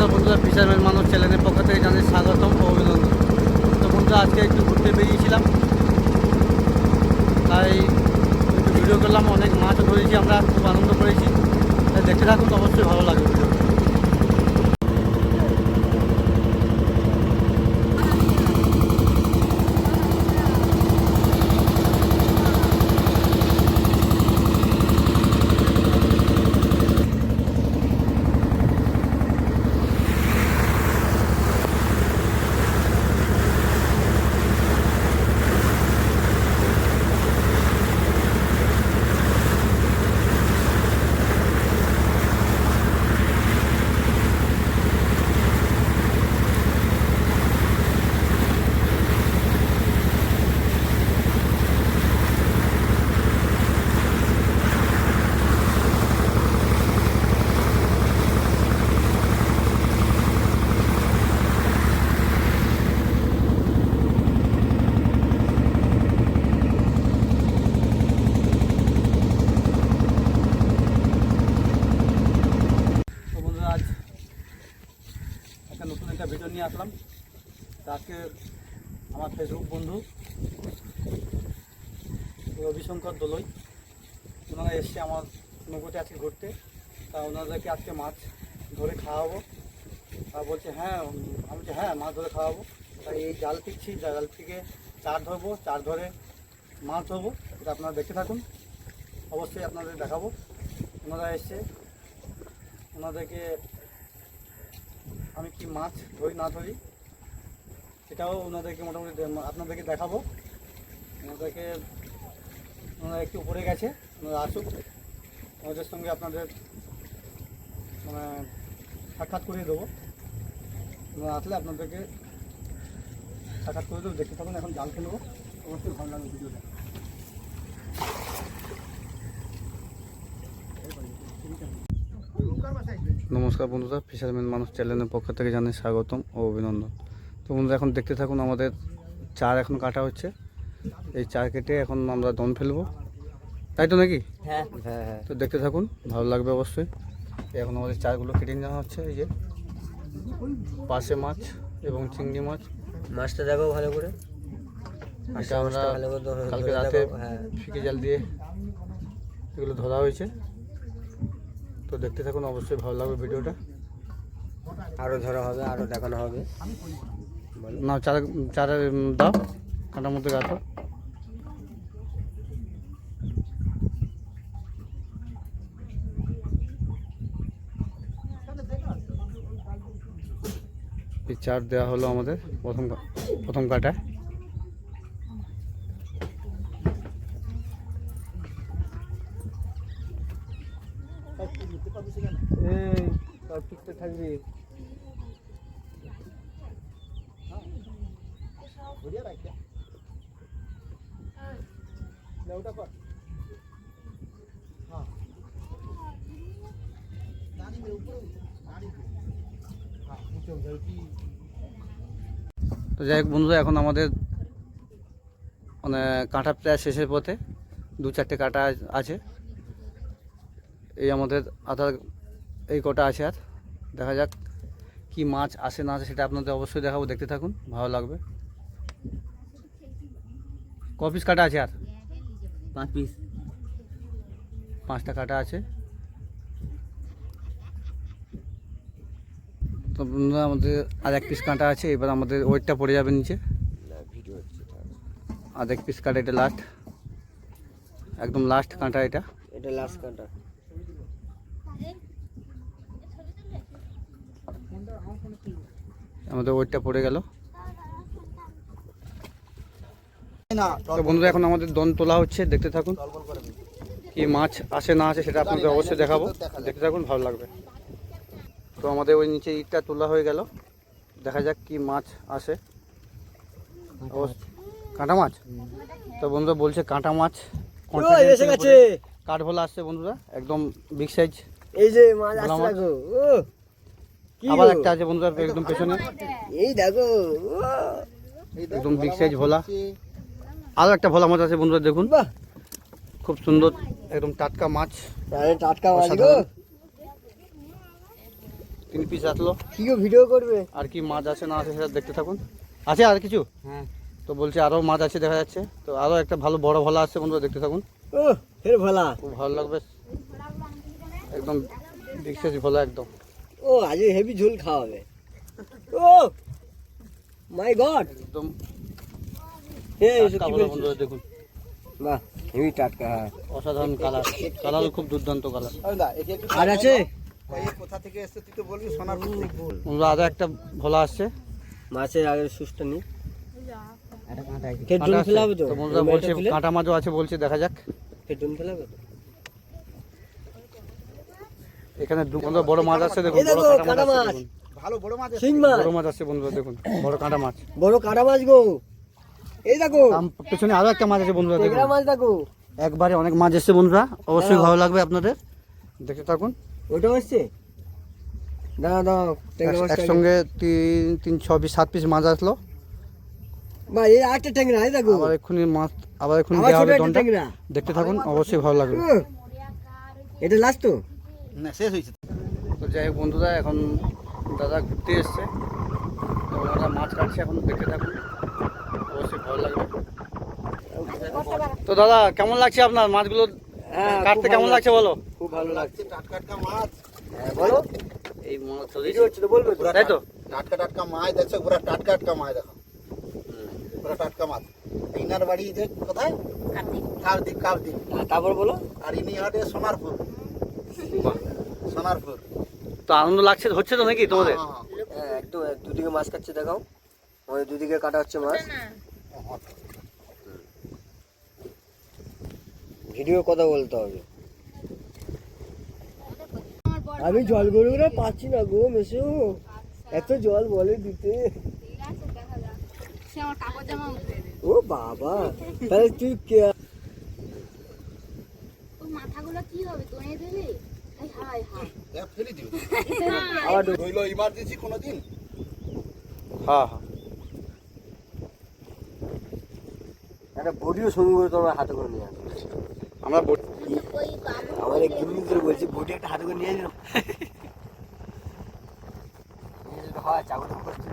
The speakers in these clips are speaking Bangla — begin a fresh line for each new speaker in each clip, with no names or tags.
নমস্কার বন্ধুরা ফিশারম্যান মানুষ চ্যানেলের পক্ষ থেকে জানাই স্বাগতম অভিনন্দন। তো বন্ধুরা, আজকে একটু ঘুরতে বেরিয়েছিলাম। তাই একটু ভিডিও করলাম, অনেক মাছও ধরেছি আমরা, খুব আনন্দ করেছি। তাই দেখতে থাকুন অবশ্যই ভালো লাগবে ভিডিও নিয়ে আসলাম। তা আজকে আমার ফেসবুক বন্ধু রবিশঙ্কর দোলই। ওনারা এসছে আমার নৌকোতে আজকে ঘুরতে। তা ওনাদেরকে আজকে মাছ ধরে খাওয়াবো। তা বলছে হ্যাঁ আমি বলছি হ্যাঁ মাছ ধরে খাওয়াবো। তাই এই জাল ফিকছি জাল থেকে চার ধরবো, চার ধরে মাছ ধরবো। এটা আপনারা দেখতে থাকুন। অবশ্যই আপনাদের দেখাবো। ওনারা এসছে ওনাদেরকে আমি কি মাছ ধরি, না ধরি, সেটাও ওনাদেরকে মোটামুটি আপনাদেরকে দেখাবো। ওনাদেরকে, ওনারা একটু উপরে গেছে, ওনারা আসুক। ওদের সঙ্গে আপনাদের মানে সাক্ষাৎ করিয়ে দেবো। ওনারা আসলে আপনাদেরকে সাক্ষাৎ করে দেবো। দেখতে থাকুন, এখন জাল খেলব। অবশ্যই ভালো লাগবে ভিডিওটা। নমস্কার বন্ধুরা ফিশারম্যান মানুষ চ্যানেলের পক্ষ থেকে জানাই স্বাগতম ও অভিনন্দন। তো বন্ধুরা এখন দেখতে থাকুন আমাদের চার এখন কাটা হচ্ছে। এই চার কেটে এখন আমরা দম ফেলব। তাই তো নাকি?
হ্যাঁ হ্যাঁ হ্যাঁ।
তো দেখতে থাকুন ভালো লাগবে অবশ্যই। এখন আমাদের চারগুলো কেটে নেওয়া হচ্ছে এই যে পাশে মাছ এবং চিংড়ি মাছ।
মাছটা দেখো ভালো করে।
এটা আমরা কালকে রাতে
হ্যাঁ।
ফিকে জাল দিয়ে এগুলো ধরা হয়েছে। তো দেখতে থাকুন অবশ্যই ভালো লাগবে ভিডিওটা।
আরও ধরা হবে আরও দেখানো হবে।
না চার চারে দাও কাঁটার মধ্যে গাঁথো এই চার দেওয়া হলো আমাদের প্রথম প্রথম কাটায় এই সব ঠিকঠাক থাকবি ওটা কর হ্যাঁ তো যাই হোক বন্ধুরা এখন আমাদের মানে কাঁটা প্রায় শেষের পথে। দু চারটে কাঁটা আছে। এই আমাদের আধার এই কটা আছে আর। দেখা যাক কি মাছ আসে না আসে সেটা আপনাদের অবশ্যই দেখাবো। দেখতে থাকুন ভালো লাগবে। ক পিস কাটা আছে আর?
পাঁচ পিস
পাঁচটা কাটা আছে। তো বন্ধুরা আমাদের আর এক পিস কাঁটা আছে এবার আমাদের ওয়েটটা পড়ে যাবে নিচে।
ভিডিও
আর এক পিস কাঁটা এটা লাস্ট একদম লাস্ট কাঁটা এটা।
এটা লাস্ট কাঁটা।
আমাদের ওয়েটটা পড়ে গেল। তো বন্ধুরা এখন আমাদের দন তোলা হচ্ছে দেখতে থাকুন। কি মাছ আসে না আসে সেটা আপনাদের অবশ্যই দেখাবো। দেখতে থাকুন ভালো লাগবে। তো আমাদের ওই নিচে ইটটা তোলা হয়ে গেল। দেখা যাক কি মাছ আসে। কাঁটা মাছ। তো বন্ধুরা বলছে কাঁটা মাছ।
এসে গেছে।
কাঠ ভোলা আসছে বন্ধুরা একদম বিগ সাইজ
এই যে মাছ
ভোলা
আসছে
মাছ।
দেখো। কি
আবার একটা আছে বন্ধুরা একদম পেছনে।
এই দেখো
একদম বিগ সাইজ ভোলা। আরও একটা ভোলা মাছ আছে বন্ধুরা দেখুন।
বাহ।
খুব সুন্দর একদম টাটকা মাছ।
টাটকা মাছ।
তিন পিস আসলো।
কি ভিডিও করবে?
আর কি মাছ আছে না আছে সেটা দেখতে থাকুন। আছে আর কিছু?
হ্যাঁ।
তো বলছে আরও মাছ আছে দেখা যাচ্ছে। তো আরও একটা ভালো বড় ভোলা আছে বন্ধুরা দেখতে থাকুন।
ও ফের ভালা।
খুব ভালো লাগবে। একদম সাইজ ভোলা একদম।
ও আজ হেভি ঝোল খাওয়াবে। ও মাই গড
একদম। দেখুন।
বাহ হেভি টাটকা।
অসাধারণ কালার কালার খুব দুর্দান্ত কালার
আর আছে?
আরও একটা ভোলা আসছে।
মাছের আগের সুস্থ নেই
কাঁটা
ডুন
আছে।
ফেলাবে তো?
তো বন্ধুরা কাঁটা মাছও আছে বলছে দেখা যাক।
ফের ডুন ফেলাবে তো?
এখানে দু বড় মাছ আছে দেখুন বড় কাঁটা মাছ।
ভালো বড় মাছ
শিং মাছ।
বড় মাছ আছে বন্ধুরা দেখুন বড় কাঁটা মাছ।
বড় কাটা মাছ গো। এই দেখো।
পেছনে আরও একটা মাছ আছে বন্ধুরা দেখুন।
মাছ দেখো।
একবারে অনেক মাছ এসছে বন্ধুরা। অবশ্যই ভালো লাগবে আপনাদের। দেখতে থাকুন।
ওটাও আসছে? দাঁড়া দাঁড়া
এক-
মাছ
একসঙ্গে তিন তিন ছ পিস সাত পিস মাছ আসলো।
বা এই আটটা টেংরা এই দেখো।
আবার এক্ষুনি মাছ আবার এক্ষুনি দেওয়া হবে দনটা দেখতে থাকুন অবশ্যই ভালো লাগবে।
এটা লাস্ট তো?
না শেষ হয়েছে
তো। যাই হোক বন্ধুরা এখন দাদা ঘুরতে এসছে। তো ওনারা মাছ কাটছে এখন দেখতে থাকুন। অবশ্যই ভালো লাগবে। তো দাদা কেমন লাগছে আপনার মাছগুলো? কাটতে কেমন লাগছে বলো?
খুব ভালো লাগছে।
টাটকা টাটকা মাছ
হ্যাঁ, বলো।
এই মাছ
ভিডিও হচ্ছে তো বলবে।
তাই তো?
টাটকা টাটকা মাছ দেখছ? পুরা টাটকা টাটকা মাছ দেখো। পুরা টাটকা মাছ। ইনার বাড়ি যে কোথায়? কার্তিক। কার্তিক
হ্যাঁ, তারপর বলো।
আর ইনি হাটে সোনারপুর।
বাহ।
সোনারপুর।
তো আনন্দ লাগছে হচ্ছে তো নাকি তোমাদের?
হ্যাঁ, হ্যাঁ,
হ্যাঁ একদম এক- দুদিকে মাছ কাটছে দেখাও। ওই দুদিকে কাটা হচ্ছে মাছ
হ্যাঁ।
ভিডিও কথা বলতে হবে। আমি জল গরু করে পাচ্ছি না গো মেসো। এত জল বলে দিতে। ও বাবা তাহলে তুই কে-
মাথাগুলো কি হবে? তোনে দেবে এই হাই হাই
দেখ, ফেলে দিবে
আবার ঢুক-
হইল ইমার্জেন্সি কোনোদিন?
হ্যাঁ হ্যাঁ।
একটা বডিও সঙ্গে করে তোমার হাতে করে নিয়ে আসবে।
আমরা
আমার এক গিন্নি করে বলছি একটা হাতে করে নিয়ে আসবে হয় চাকরি করছে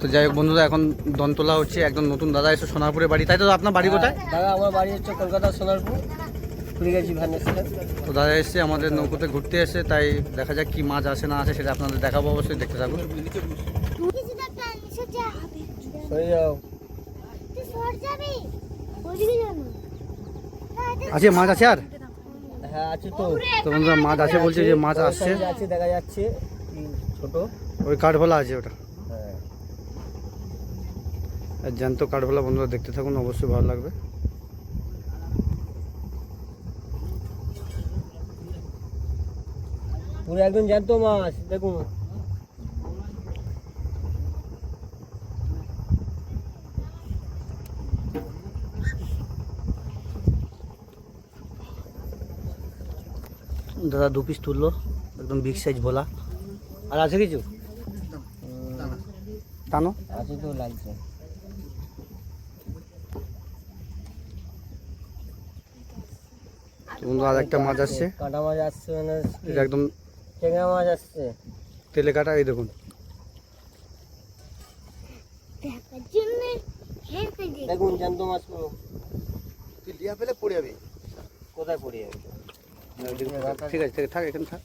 তো যাই হোক বন্ধুরা এখন দন তোলা হচ্ছে একদম নতুন দাদা এসে সোনারপুরের বাড়ি। তাই তো আপনার বাড়ি কোথায়?
দাদা আমার বাড়ি হচ্ছে কলকাতা সোনারপুর ঘুরে গেছি ভ্যানের
তো দাদা এসছে আমাদের নৌকোতে ঘুরতে এসে তাই দেখা যাক কি মাছ আসে না আসে সেটা আপনাদের দেখাবো অবশ্যই দেখতে থাকুন
তুই যেটা টান এসে যা হবে
সরে যাও।
আছে মাছ আছে আর?
হ্যাঁ আছে তো।
তো বন্ধুরা মাছ আছে বলছে যে মাছ আসছে।
আছে দেখা যাচ্ছে। ছোট।
ওই কাঠভোলা আছে ওটা।
হ্যাঁ।
আর জ্যান্ত কাঠভোলা বন্ধুরা দেখতে থাকুন অবশ্যই ভালো লাগবে।
পুরো একদম জ্যান্ত মাছ দেখুন।
দাদা দু পিস তুললো একদম বিগ সাইজ ভোলা। আর আছে কিছু? টানো।
আছে তো লাগছে
তো বন্ধু আর একটা মাছ আসছে।
কাঁটা মাছ আসছে মানে
এটা একদম
মাছ আসছে।
তেলে কাটা এই দেখুন।
দেখুন জ্যান্ত মাছ
পড়ে যাবে।
কোথায় পড়ে যাবে?
ঠিক আছে ঠিক থাক এখানে থাক।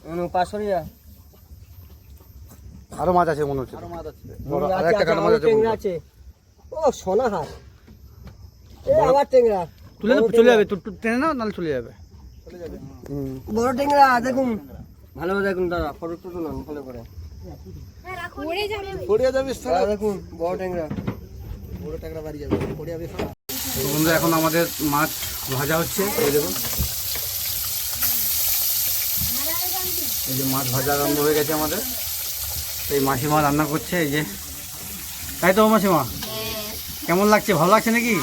আরও মাছ আছে মনে হচ্ছে।
আরও মাছ আছে।
বড় কাটা মাছ আছে
আছে। ও সোনা হাত এ আবার টেংরা
তুলে চলে যাবে টেনে না নাহলে চলে যাবে।
চলে যাবে।
বড় টেংরা দেখুন। ভালো দেখুন দাদা ফটো টটো তুলুন ভালো করে।
পড়ে যাবে।
পড়ে যাবে
দাদা দেখুন বড় টেংরা
বড় টাকা বাড়ি যাবে পড়ে যাবে সব
তো বন্ধুরা এখন আমাদের মাছ ভাজা হচ্ছে এই দেখুন। এই যে মাছ ভাজা আরম্ভ হয়ে গেছে আমাদের। এই মাসিমা রান্না করছে, এই যে। তাই তো মাসিমা? কেমন লাগছে? ভালো লাগছে নাকি?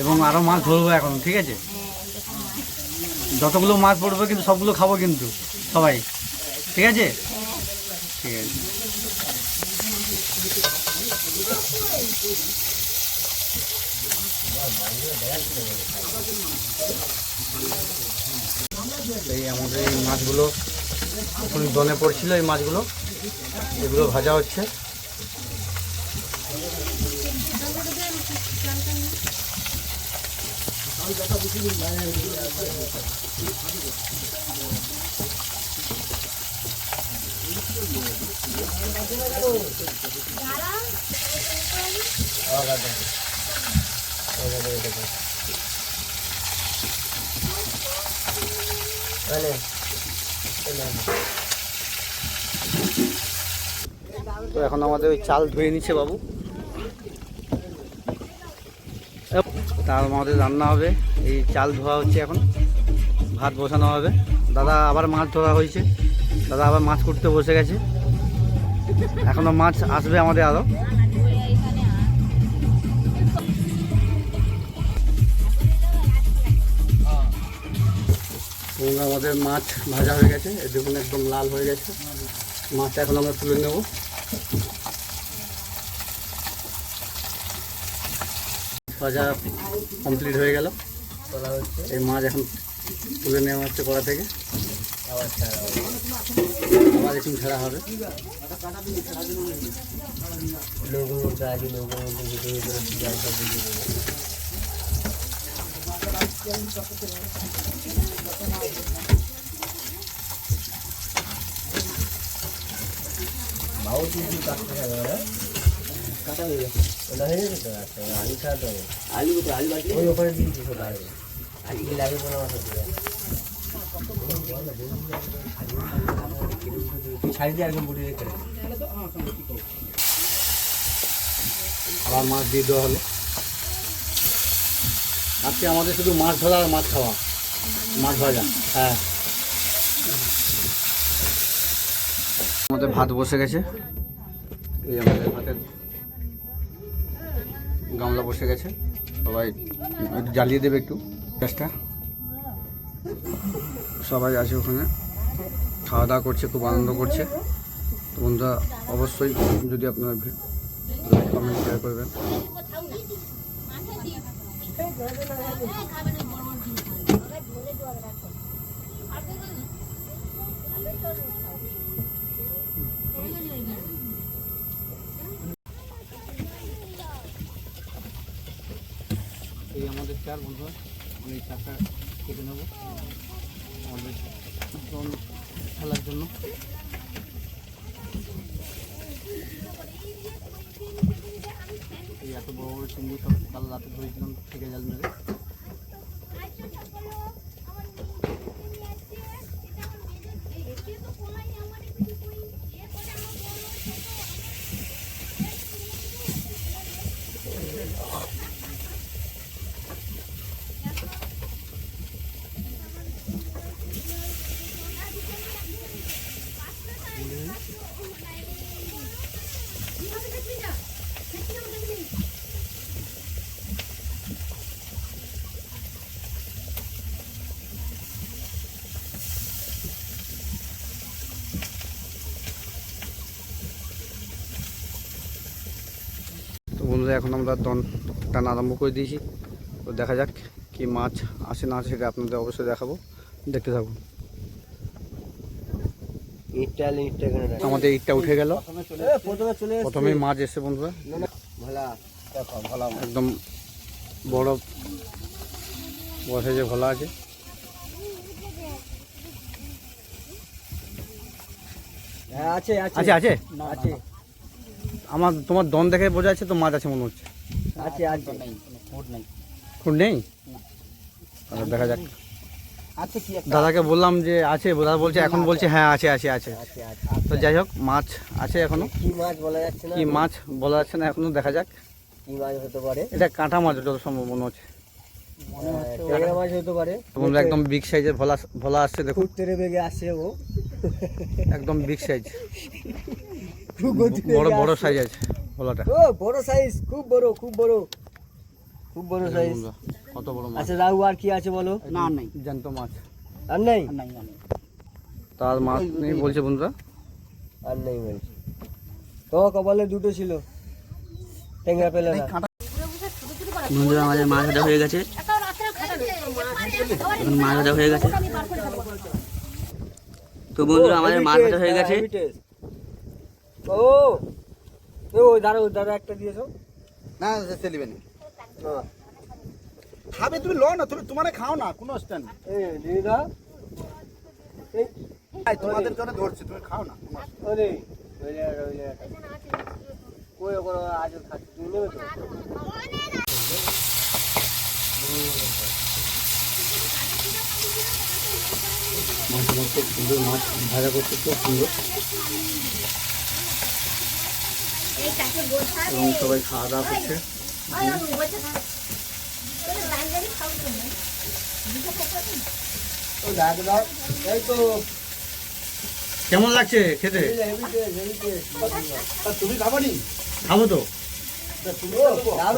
এবং আরও মাছ ধরবো এখন, ঠিক আছে? যতগুলো মাছ পড়বে কিন্তু সবগুলো খাব কিন্তু, সবাই। ঠিক আছে? ঠিক আছে। এই আমাদের এই মাছগুলো এখন দনে পড়ছিল এই মাছগুলো। এগুলো ভাজা হচ্ছে। তো এখন আমাদের ওই চাল ধুয়ে নিচ্ছে বাবু। তার আমাদের রান্না হবে। এই চাল ধোয়া হচ্ছে এখন। ভাত বসানো হবে। দাদা আবার মাছ ধরা হয়েছে। দাদা আবার মাছ করতে বসে গেছে। এখনও মাছ আসবে আমাদের আরও এবং আমাদের মাছ ভাজা হয়ে গেছে দেখুন একদম লাল হয়ে গেছে মাছ এখন আমরা তুলে নেব ভাজা কমপ্লিট হয়ে গেল এই মাছ এখন তুলে নেওয়া হচ্ছে কড়া থেকে আবার এখন ছাড়া হবে
লোকের মধ্যে আলু আলু ওই ওপরে দিয়েছি সব আলু আলু কি লাগে বলে আমার
আবার মাছ দিয়ে দেওয়া হলো। আজকে আমাদের শুধু মাছ ধরা আর মাছ খাওয়া। মাছ ভাজা হ্যাঁ। আমাদের ভাত বসে গেছে। এই আমাদের ভাতের গামলা বসে গেছে। সবাই জ্বালিয়ে দেবে একটু গ্যাসটা। সবাই আছে ওখানে। খাওয়া দাওয়া করছে, খুব আনন্দ করছে। বন্ধুরা, অবশ্যই যদি আপনার কমেন্ট শেয়ার করবেন। এই আমাদের চার বন্ধুরা আমি এই চারটা কেটে নেব। খেলার জন্য। এত বড় বড় চিংড়ি সব কাল রাতে ধরেছিলাম থেকে জাল মেরে। বন্ধুরা এখন আমরা দন টানা আরম্ভ করে দিয়েছি। তো দেখা যাক কি মাছ আসে না আসে সেটা আপনাদের অবশ্যই দেখাবো। দেখতে থাকুন।
ইটটা ইটটা
আমাদের ইটটা উঠে গেল।
প্রথমে
প্রথমেই মাছ এসে বন্ধুরা।
ভোলা দেখো ভোলা মাছ।
একদম বড় বসে যে ভোলা আছে।
হ্যাঁ, আছে আছে।
আছে আছে?
আছে।
আমার তোমার দন দেখে বোঝা যাচ্ছে তো মাছ আছে মনে হচ্ছে।
আছে আছে।
নেই। আচ্ছা, দেখা যাক।
আছে কি একটা?
দাদাকে বললাম যে আছে দাদা বলছে এখন বলছে হ্যাঁ আছে আছে আছে। তো যাই হোক মাছ আছে এখনও।
কি মাছ বলা যাচ্ছে না?
কি মাছ বলা যাচ্ছে না এখনও দেখা যাক।
কি মাছ হতে পারে?
এটা কাঁটা মাছ যত সম্ভব মনে হচ্ছে।
ট্যাংরা হতে পারে।
একদম বিগ সাইজের ভোলা ভোলা আসছে দেখুন।
আসছে ও।
একদম বিগ সাইজ বড় বড় সাইজ আছে।
ও বড় সাইজ খুব বড় খুব বড়। খুব বড় সাইজ
কত বড় মাছ?
আচ্ছা রাহু আর কি আছে বলো?
না নাই। জ্যান্ত মাছ।
আর নেই?
তার মাছ নেই বলছে বন্ধুরা।
আর নেই বলছি। তোমার কপালে দুটো ছিল। ট্যাংরা পেলে না।
বন্ধুরা আমাদের মাছ ভাজা হয়ে গেছে। মাছ ভাজা হয়ে গেছে। তো বন্ধুরা আমাদের মাছ ভাজা হয়ে গেছে।
ও। ও দাঁড়া দাঁড়া একটা দিয়েছ।
না চলিবে না। খাবে তুমি লো না তুমি তোমারে খাও না কোনো অসুবিধা নেই।
এই দাও এই
তোমাদের জন্য ধরছি তুমি খাও না
ওরে ওরে ওরে কই ওগুলো আজ খাচ্ছি তুমি নেবে তো?
মাছগুলো খুব সুন্দর মাছ ভাজা করতে খুব সুন্দর। এবং সবাই খাওয়া দাওয়া করছে। কেমন লাগছে খেতে?
তুমি খাব নি
খাব তো।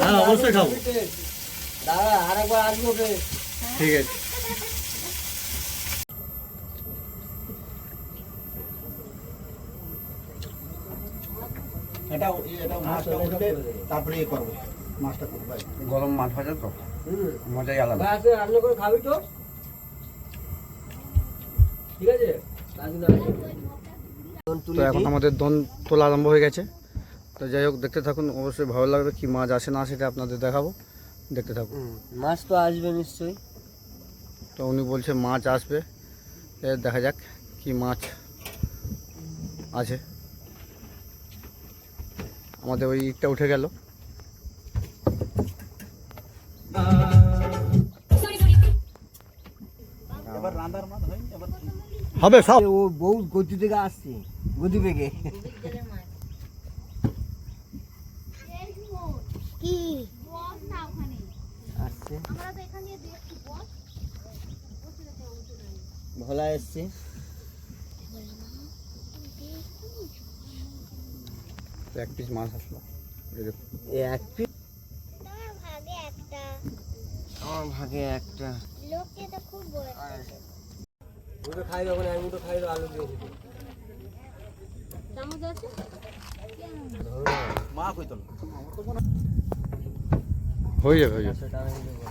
হ্যাঁ, অবশ্যই খাব।
দাঁড়া আরেকবার আসব
ঠিক আছে।
এটা এটা মাছটা উঠলে তারপরে ইয়ে করব। মাছটা করব
গরম মাছ ভাজা তো? মজাই আলাদা।
রান্না করে খাবি তো? ঠিক আছে?
তো এখন আমাদের দন তোলা আরম্ভ হয়ে গেছে। তো যাই হোক দেখতে থাকুন। অবশ্যই ভালো লাগবে কি মাছ আসে না সেটা আপনাদের দেখাবো। দেখতে থাকুন।
মাছ তো আসবে নিশ্চয়ই।
তো উনি বলছে মাছ আসবে। দেখা যাক কি মাছ আছে আমাদের ওই ইটটা উঠে গেল। হবে সব।
ও বহু গতি থেকে আসছে গতি বেগে
কি? বস না ওখানে
আসছে
আমরা তো এখান দিয়ে দেখছি বস
ভোলা এসছে
এক পিস মাছ আসলো। এই
এক পিস
তোমার ভাগে একটা।
আমার ভাগে একটা।
লোককে তো খুব বড়।
দুটো খাই দেবো আলু দিয়েছি
চামচ আছে?
মা কইতো না
হয়ে যাবে হয়ে যাবে।
সেটা আমি দেবো।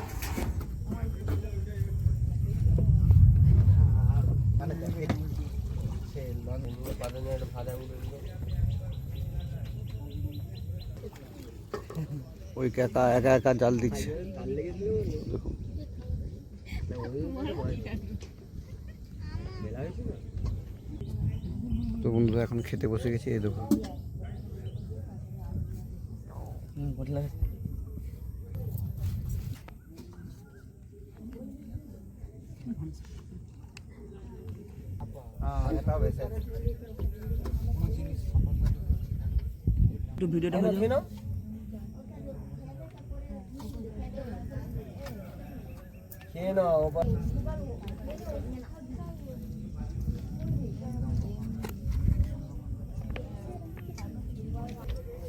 মানে
সে লন ভাজা মুড়ি
ওই একা একা একা জাল দিচ্ছে। তো বন্ধুরা, এখন খেতে বসে গেছে, এই দেখুন।
ভিডিওটা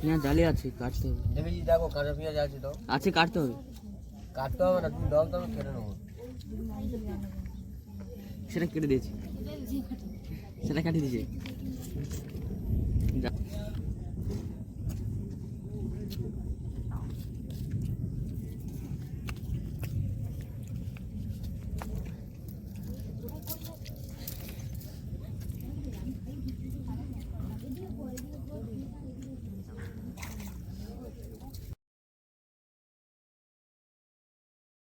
না জালে আছে কাটতে হবে।
দেখেছি দেখো কাঁচা পেঁয়াজ আছে তো।
আছে কাটতে হবে।
কাটতে হবে না তুমি দাও তো আমি কেটে নেব।
সেটা কেটে দিয়েছি। সেটা কাটিয়ে দিয়েছে।